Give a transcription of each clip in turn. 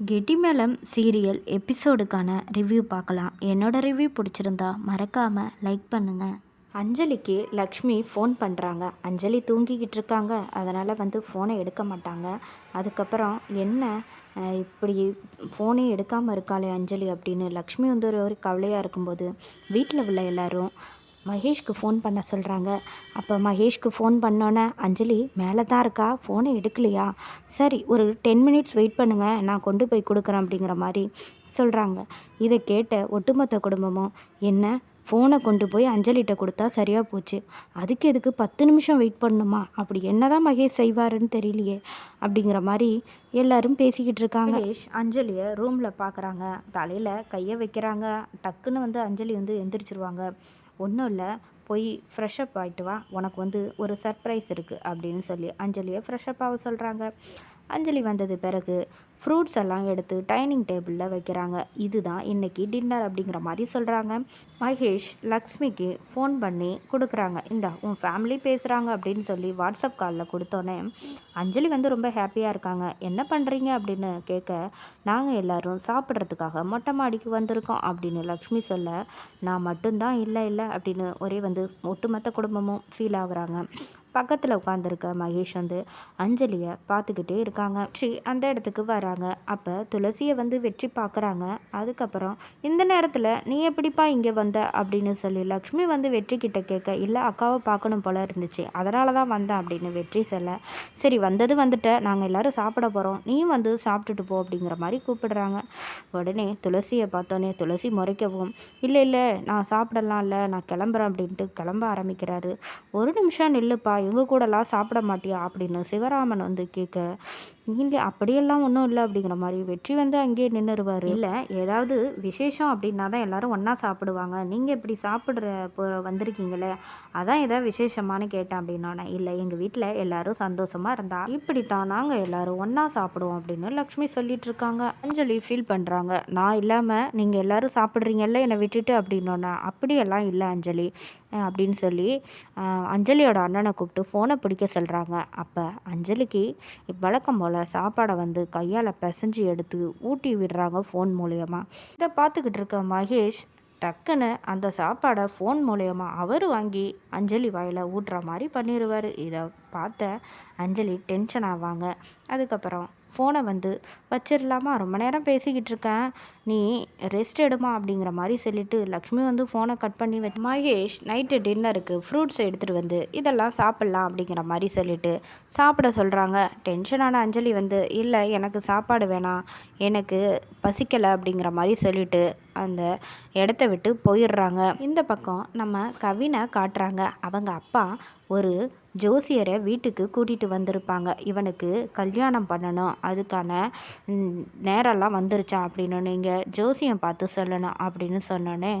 கெட்டிமேளம் serial எபிசோடுக்கான review பார்க்கலாம். என்னோட review பிடிச்சிருந்தா மறக்காமல் லைக் பண்ணுங்கள் அஞ்சலிக்கு லக்ஷ்மி ஃபோன் பண்ணுறாங்க அஞ்சலி தூங்கிக்கிட்டு இருக்காங்க. அதனால் வந்து ஃபோனை எடுக்க மாட்டாங்க. அதுக்கப்புறம் என்ன இப்படி ஃபோனே எடுக்காமல் இருக்காளே அஞ்சலி அப்படின்னு லக்ஷ்மி வந்து ஒரு ஒரு கவலையாக இருக்கும்போது வீட்டில் உள்ள எல்லாரும் மகேஷ்க்கு ஃபோன் பண்ண சொல்கிறாங்க அப்போ மகேஷ்க்கு ஃபோன் பண்ணோன்னே அஞ்சலி மேலே தான் இருக்கா? ஃபோனை எடுக்கலையா? சரி ஒரு டென் மினிட்ஸ் வெயிட் பண்ணுங்கள் நான் கொண்டு போய் கொடுக்குறேன். அப்படிங்கிற மாதிரி சொல்கிறாங்க இதை கேட்ட ஒட்டுமொத்த குடும்பமும் என்ன? ஃபோனை கொண்டு போய் அஞ்சலிகிட்ட கொடுத்தா சரியாக போச்சு. அதுக்கு எதுக்கு பத்து நிமிஷம் வெயிட் பண்ணணுமா? அப்படி என்ன தான் மகேஷ் செய்வாருன்னு தெரியலையே. அப்படிங்கிற மாதிரி எல்லாரும் பேசிக்கிட்டு இருக்காங்க. மகேஷ் அஞ்சலியை ரூமில் பார்க்குறாங்க தலையில் கையை வைக்கிறாங்க. டக்குன்னு வந்து அஞ்சலி வந்து எந்திரிச்சிருவாங்க. ஒன்றும் இல்லை போய் ஃப்ரெஷ்அப் ஆகிட்டு வா உனக்கு வந்து ஒரு சர்ப்ரைஸ் இருக்குது அப்படின்னு சொல்லி அஞ்சலியை ஃப்ரெஷ்அப் ஆக சொல்கிறாங்க அஞ்சலி வந்தது பிறகு ஃப்ரூட்ஸ் எல்லாம் எடுத்து டைனிங் டேபிளில் வைக்கிறாங்க. இதுதான் இன்னைக்கு டின்னர் அப்படிங்கிற மாதிரி சொல்கிறாங்க மகேஷ் லக்ஷ்மிக்கு ஃபோன் பண்ணி கொடுக்குறாங்க. இந்தா உன் ஃபேமிலி பேசுகிறாங்க அப்படின்னு சொல்லி வாட்ஸ்அப் காலில் கொடுத்தோன்னே அஞ்சலி வந்து ரொம்ப ஹாப்பியாக இருக்காங்க. என்ன பண்ணுறீங்க அப்படின்னு கேட்க நாங்கள் எல்லோரும் சாப்பிட்றதுக்காக மொட்டை மாடிக்கு வந்திருக்கோம். அப்படின்னு லக்ஷ்மி சொல்ல நான் மட்டும்தான் இல்லை இல்லை அப்படின்னு ஒரே வந்து ஒட்டுமொத்த குடும்பமும் ஃபீல் ஆகுறாங்க. பக்கத்தில் உட்காந்துருக்க மகேஷ் வந்து அஞ்சலியை பார்த்துக்கிட்டே இருக்காங்க. வெற்றி அந்த இடத்துக்கு வராங்க. அப்போ துளசியை வந்து வெற்றி பார்க்குறாங்க. அதுக்கப்புறம் இந்த நேரத்தில் நீ எப்படிப்பா இங்கே வந்த? அப்படின்னு சொல்லி லக்ஷ்மி வந்து வெற்றி கிட்ட கேட்க இல்லை அக்காவை பார்க்கணும் போல இருந்துச்சு. அதனால தான் வந்தேன் அப்படின்னு வெற்றி சொல்ல சரி வந்தது வந்துட்ட. நாங்கள் எல்லாரும் சாப்பிட போகிறோம் நீயும் வந்து சாப்பிட்டுட்டு போ அப்படிங்கிற மாதிரி கூப்பிடுறாங்க. உடனே துளசியை பார்த்தோன்னே துளசி முறைக்கவும் இல்லை இல்லை நான் சாப்பிடலாம் இல்லை. நான் கிளம்புறேன் அப்படின்ட்டு கிளம்ப ஆரம்பிக்கிறாரு. ஒரு நிமிஷம் நில்லுப்பா. எங்கள் கூடலாம் சாப்பிட மாட்டியா? அப்படின்னு சிவராமன் வந்து கேட்க இல்லை அப்படியெல்லாம் ஒன்றும் இல்லை அப்படிங்கிற மாதிரி வெற்றி வந்து அங்கேயே நின்றுருவார் இல்லை ஏதாவது விசேஷம் அப்படின்னா தான் எல்லாரும் ஒன்றா சாப்பிடுவாங்க. நீங்கள் இப்படி சாப்பிட்ற இப்போ வந்திருக்கீங்களே அதான் ஏதாவது விசேஷமானு கேட்டேன் அப்படின்னா இல்லை எங்கள் வீட்டில் எல்லாரும் சந்தோஷமாக இருந்தா இப்படித்தான் நாங்கள் எல்லாரும் ஒன்றா சாப்பிடுவோம் அப்படின்னு லக்ஷ்மி சொல்லிட்டு இருக்காங்க. அஞ்சலி ஃபீல் பண்ணுறாங்க நான் இல்லாமல் நீங்கள் எல்லாரும் சாப்பிட்றீங்கல்ல என்னை விட்டுட்டு அப்படின்னோடனே அப்படியெல்லாம் இல்லை அஞ்சலி அப்படின்னு சொல்லி அஞ்சலியோட அண்ணனை கூப்பிட்டு ஃபோனை பிடிக்க சொல்கிறாங்க அப்போ அஞ்சலிக்கு வழக்கம் போல் சாப்பாடை வந்து கையால் பிசைஞ்சு எடுத்து ஊட்டி விடுறாங்க ஃபோன் மூலயமா. இதை பார்த்துக்கிட்டு இருக்க மகேஷ் டக்குன்னு அந்த சாப்பாடை ஃபோன் மூலயமா அவர் வாங்கி அஞ்சலி வாயில் ஊட்டுற மாதிரி பண்ணிடுவார் இதை பார்த்த அஞ்சலி டென்ஷன் ஆவாங்க. அதுக்கப்புறம் ஃபோனை வந்து வச்சிடலாமா ரொம்ப நேரம் பேசிக்கிட்டு இருக்கேன். நீ ரெஸ்ட் எடுமா அப்படிங்கிற மாதிரி சொல்லிட்டு லக்ஷ்மி வந்து ஃபோனை கட் பண்ணி வச்சு மகேஷ் நைட்டு டின்னருக்கு ஃப்ரூட்ஸ் எடுத்துகிட்டு வந்து இதெல்லாம் சாப்பிட்லாம் அப்படிங்கிற மாதிரி சொல்லிட்டு சாப்பிட சொல்கிறாங்க டென்ஷனான அஞ்சலி வந்து இல்லை எனக்கு சாப்பாடு வேணாம். எனக்கு பசிக்கலை அப்படிங்கிற மாதிரி சொல்லிட்டு அந்த இடத்த விட்டு போயிடுறாங்க. இந்த பக்கம் நம்ம கவினை காட்டுறாங்க. அவங்க அப்பா ஒரு ஜோசியரை வீட்டுக்கு கூட்டிகிட்டு வந்திருப்பாங்க. இவனுக்கு கல்யாணம் பண்ணணும். அதுக்கான நேரம்லாம் வந்துருச்சான் அப்படின்னு நீங்கள் ஜோசியம் பார்த்து சொல்லணும் அப்படின்னு சொன்னோன்னே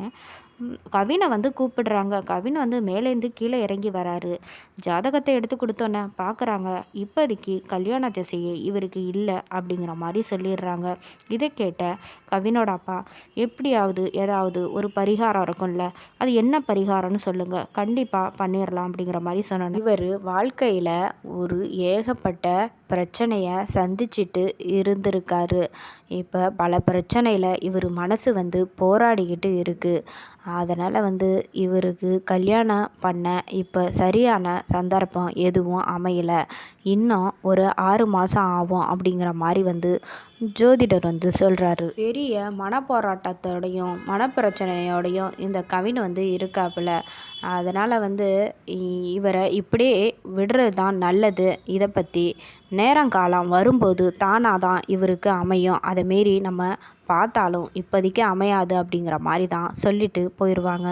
கவினை வந்து கூப்பிடுறாங்க. கவின் வந்து மேலேருந்து கீழே இறங்கி வராரு. ஜாதகத்தை எடுத்து கொடுத்தோன்னே பார்க்குறாங்க இப்போதைக்கு கல்யாண திசையே இவருக்கு இல்லை அப்படிங்கிற மாதிரி சொல்லிடுறாங்க. இதை கேட்ட கவினோட அப்பா எப்படியாவது ஏதாவது ஒரு பரிகாரம் இருக்கும்ல அது என்ன பரிகாரம்னு சொல்லுங்கள் கண்டிப்பாக பண்ணிடலாம் அப்படிங்கிற மாதிரி சொன்னோன்னே. இவர் வாழ்க்கையில் ஒரு ஏகப்பட்ட பிரச்சனையை சந்திச்சுட்டு இருந்திருக்காரு. இப்போ பல பிரச்சனையில் இவர் மனசு வந்து போராடிக்கிட்டு இருக்குது அதனால் வந்து இவருக்கு கல்யாணம் பண்ண இப்போ சரியான சந்தர்ப்பம் எதுவும் அமையலை. இன்னும் ஒரு ஆறு மாதம் ஆகும் அப்படிங்கிற மாதிரி வந்து ஜோதிடர் வந்து சொல்கிறாரு பெரிய மனப்போராட்டத்தோடையும் மனப்பிரச்சனையோடையும் இந்த கவின் வந்து இருக்காப்புல. அதனால் வந்து இ- இவரை இப்படியே விடுறது தான் நல்லது. இதை பற்றி நேரங்காலம் வரும்போது தானாக தான் இவருக்கு அமையும். அதை மாரி நம்ம பார்த்தாலும் இப்போதைக்கு அமையாது அப்படிங்கிற மாதிரி தான் சொல்லிட்டு போயிடுவாங்க